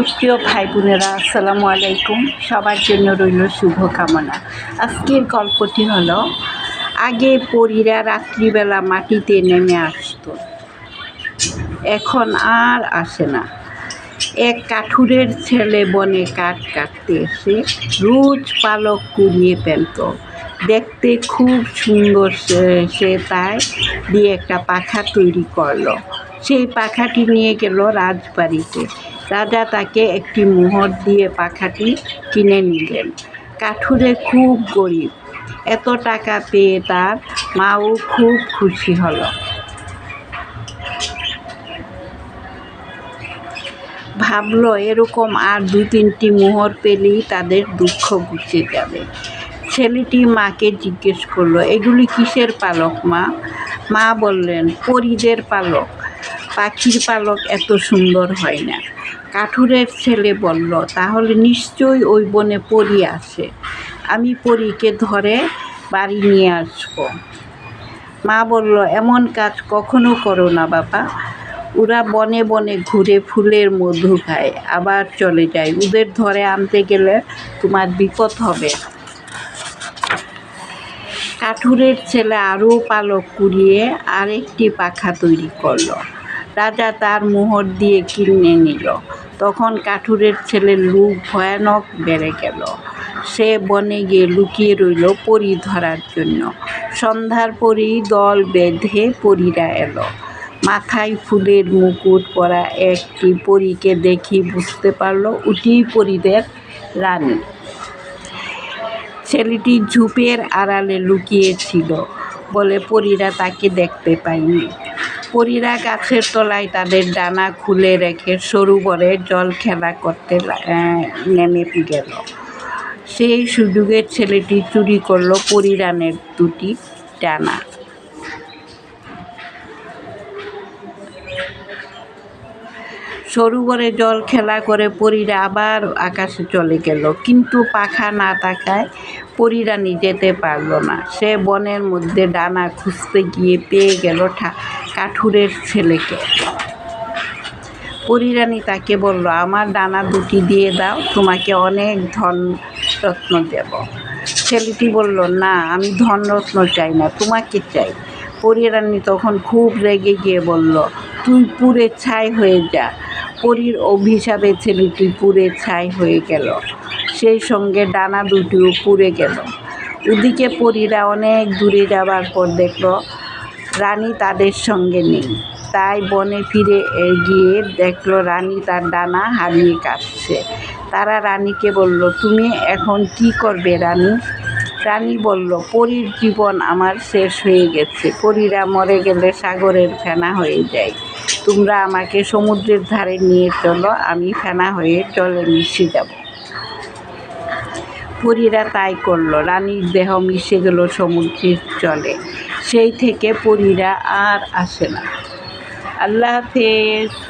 সুপ্রিয় ভাই বোনেরা আসসালামু আলাইকুম। সবার জন্য রইল শুভকামনা। আজকের গল্পটি হলো, আগে পরীরা রাত্রিবেলা মাটিতে নেমে আসতো। এখন আর আসে না। এক কাঠুরের ছেলে বনে কাঠ কাটতে এসে রোজ পালক কুড়িয়ে ফেলত। দেখতে খুব সুন্দর সে- তাই দিয়ে একটা পাখা তৈরি করল। সেই পাখাটি নিয়ে গেল রাজবাড়িতে। রাজা তাকে একটি মোহর দিয়ে পাখাটি কিনে নিলেন। কাঠুরে খুব গরিব। এত টাকা পেয়ে তার মাও খুব খুশি হলো। ভাবলো, এরকম আর দু তিনটি মোহর পেলেই তাদের দুঃখ ঘুচে যাবে। ছেলেটি মাকে জিজ্ঞেস করল, এগুলি কিসের পালক মা? মা বললেন, পরিদের পালক। পাখির পালক এত সুন্দর হয় না। কাঠুরের ছেলে বলল, তাহলে নিশ্চয়ই ওই বনে পরি আসে আমি পরীকে ধরে বাড়ি নিয়ে আসব। মা বলল, এমন কাজ কখনো করো না বাবা। ওরা বনে বনে ঘুরে ফুলের মধু খায়, আবার চলে যায়। ওদের ধরে আনতে গেলে তোমার বিপদ হবে। কাঠুরের ছেলে আরও পালক কুড়িয়ে আরেকটি পাখা তৈরি করল। রাজা তার মোহর দিয়ে কিনে নিল। তখন কাঠুরের ছেলের লুক ভয়ানক বেড়ে গেল। সে বনে গিয়ে লুকিয়ে রইল পরি ধরার জন্য। সন্ধ্যার পরেই দল বেঁধে পরীরা এলো। মাথায় ফুলের মুকুট পরা একটি পরীকে দেখি বুঝতে পারল উটি পরীদের রানী। ছেলেটি ঝুপের আড়ালে লুকিয়েছিল বলে পরীরা তাকে দেখতে পায়নি। পরীরা গাছের তলায় তাদের ডানা খুলে রেখে সরু বরে জল খেলা করতে নেমে গেল। সেই সুযোগে ছেলেটি চুরি করল পরিরানের দুটি ডানা। সরোবরে জল খেলা করে পরীরা আবার আকাশে চলে গেল। কিন্তু পাখা না থাকায় পরিরানি যেতে পারল না। সে বনের মধ্যে ডানা খুঁজতে গিয়ে পেয়ে গেল কাঠুরের ছেলেকে। পরিরানী তাকে বলল, আমার ডানা দুটি দিয়ে দাও, তোমাকে অনেক ধন রত্ন দেব। ছেলেটি বলল, না, আমি ধনরত্ন চাই না, তোমাকে চাই। পরিরানী তখন খুব রেগে গিয়ে বলল, তুই পুড়ে ছাই হয়ে যা পরীর অভিশাপে ছেলেটি পুড়ে ছাই হয়ে গেল। সেই সঙ্গে ডানা দুটিও পুড়ে গেল। ওদিকে পরীরা অনেক দূরে যাবার পর দেখল, রানী তাদের সঙ্গে নেই। তাই বনে ফিরে গিয়ে দেখল, রানী তার ডানা হারিয়ে কাটছে। তারা রানীকে বলল, তুমি এখন কি করবে রানী? রানী বলল, পরীর জীবন আমার শেষ হয়ে গেছে। পরীরা মরে গেলে সাগরের ফেনা হয়ে যায়। তোমরা আমাকে সমুদ্রের ধারে নিয়ে চলো, আমি ফেনা হয়ে জলে মিশে যাব। পরীরা তাই করল, রানীর দেহ মিশে গেল সমুদ্রের চলে সেই থেকে পরীরা আর আসে না। আল্লাহ হাফেজ।